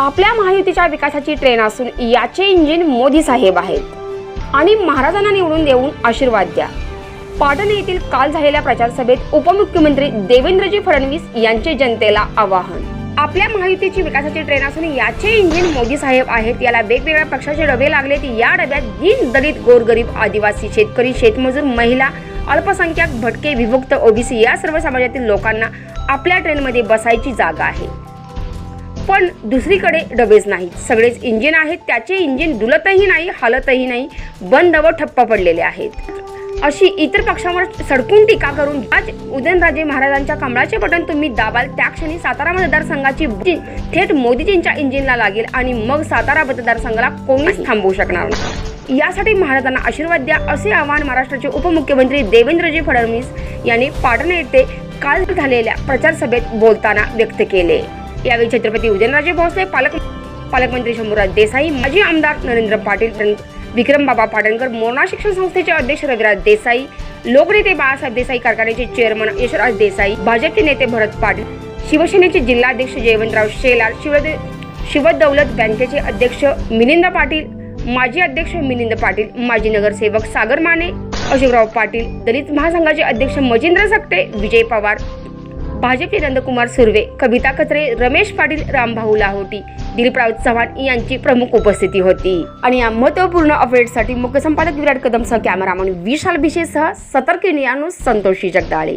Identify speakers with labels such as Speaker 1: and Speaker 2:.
Speaker 1: आपल्या महायुतीच्या विकासाची ट्रेन असून याचे इंजिन मोदी साहेब आहेत. आणि महाराजांना निवडून देऊन आशीर्वाद द्या. पाटण येथील काल झालेल्या प्रचार सभेत उपमुख्यमंत्री देवेंद्रजी फडणवीस यांचे जनतेला आवाहन. आपल्या महायुतीची विकासाची ट्रेन असून याचे इंजिन मोदी साहेब आहेत याला वेगवेगळ्या पक्षाचे डबे लागलेत. या डब्यात दीन दलित गोरगरीब आदिवासी शेतकरी शेतमजूर महिला अल्पसंख्याक भटके विभक्त ओबीसी या सर्व समाजातील लोकांना आपल्या ट्रेनमध्ये बसायची जागा आहे. पण दुसरीकडे डबेच नाहीत. सगळेच इंजिन आहेत त्याचे इंजिन डुलतही नाही हालतही नाही बंद व ठप्प पडलेले आहेत. अशी इतर पक्षांवर सडकून टीका करून आज उदयनराजे महाराजांच्या कमळाचे बटन तुम्ही दाबाल त्या क्षणी सातारा मतदारसंघाची थेट मोदीजींच्या इंजिनला लागेल आणि मग सातारा मतदारसंघाला कोणीच थांबवू शकणार नाही. यासाठी महाराजांना आशीर्वाद द्या असे आवाहन महाराष्ट्राचे उपमुख्यमंत्री देवेंद्रजी फडणवीस यांनी पाटणा येथे काल झालेल्या प्रचार सभेत बोलताना व्यक्त केले. यावेळी छत्रपती उदयनराजे भोसले पालक पालकमंत्री शंभूराज देसाई माजी आमदार नरेंद्र पाटील विक्रमबाबा पाटणकर मोरणा शिक्षण संस्थेचे अध्यक्ष रविराज देसाई लोकनेते बाळासाहेब देसाई कारखान्याचे चेअरमन यशराज देसाई भाजपचे नेते भरत पाटील शिवसेनेचे जिल्हाध्यक्ष जयवंतराव शेलार शिवदे शिवदौलत बँकेचे अध्यक्ष मिलिंद पाटील माजी अध्यक्ष मिलिंद पाटील माजी नगरसेवक सागर माने अशोकराव पाटील दलित महासंघाचे अध्यक्ष मजिंद्र सकटे विजय पवार भाजपचे नंदकुमार सुर्वे कविता कचरे रमेश पाटील रामभाऊ लाहोटी दिलीपराव चव्हाण यांची प्रमुख उपस्थिती होती. आणि या महत्त्वपूर्ण अपडेटसाठी मुख्य संपादक विराट कदमसह कॅमेरामन विशाल भिशेसह सतर्क इंडिया संतोषी जगदाळे.